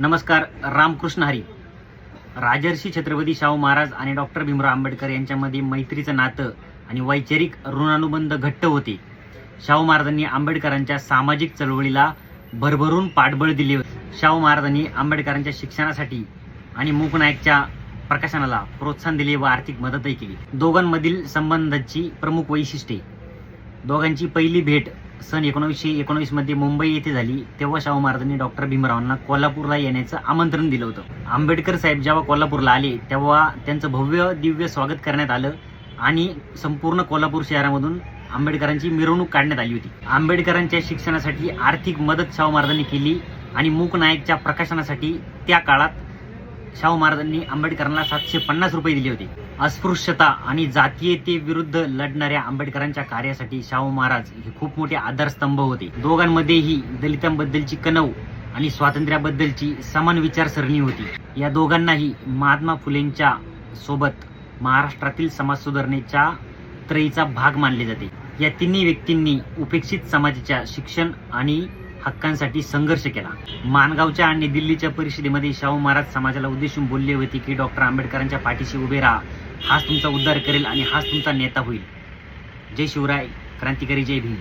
नमस्कार रामकृष्ण हरी. राजर्षी छत्रपती शाहू महाराज आणि डॉक्टर भीमराव आंबेडकर यांच्यामध्ये मैत्रीचं नातं आणि वैचारिक ऋणानुबंध घट्ट होते. शाहू महाराजांनी आंबेडकरांच्या सामाजिक चळवळीला भरभरून पाठबळ दिले होते. शाहू महाराजांनी आंबेडकरांच्या शिक्षणासाठी आणि मूकनायकच्या प्रकाशनाला प्रोत्साहन दिले व आर्थिक मदतही केली. दोघांमधील संबंधाची प्रमुख वैशिष्ट्ये. दोघांची पहिली भेट सन एकोणीसशे एकोणवीसमध्ये मुंबई येथे झाली तेव्हा शाहू महाराजांनी डॉक्टर भीमरावांना कोल्हापूरला येण्याचं आमंत्रण दिलं होतं. आंबेडकर साहेब जेव्हा कोल्हापूरला आले तेव्हा त्यांचं भव्य दिव्य स्वागत करण्यात आलं आणि संपूर्ण कोल्हापूर शहरामधून आंबेडकरांची मिरवणूक काढण्यात आली होती. आंबेडकरांच्या शिक्षणासाठी आर्थिक मदत शाहू महाराजांनी केली आणि मूक नायकच्या प्रकाशनासाठी त्या काळात शाहू महाराजांनी आंबेडकरांना सातशे पन्नास रुपये दिले होते. अस्पृश्यता आणि जातीयते विरुद्ध लढणाऱ्या आंबेडकरांच्या कार्यासाठी शाहू महाराज हे खूप मोठे आधारस्तंभ होते. दोघांमध्येही दलितांबद्दलची कणव आणि स्वातंत्र्याबद्दलची समान विचारसरणी होती. या दोघांनाही महात्मा फुलेंच्या सोबत महाराष्ट्रातील समाज सुधारणेच्या त्रयीचा भाग मानले जाते. या तिन्ही व्यक्तींनी उपेक्षित समाजाच्या शिक्षण आणि हक्कांसाठी संघर्ष केला. माणगावच्या आणि दिल्लीच्या परिषदेमध्ये शाहू महाराज समाजाला उद्देशून बोलले होते की डॉक्टर आंबेडकरांच्या पाठीशी उभे राहा. हाच तुमचा उद्धार करेल आणि हाच तुमचा नेता होईल. जय शिवराय. क्रांतिकारी जय भीम.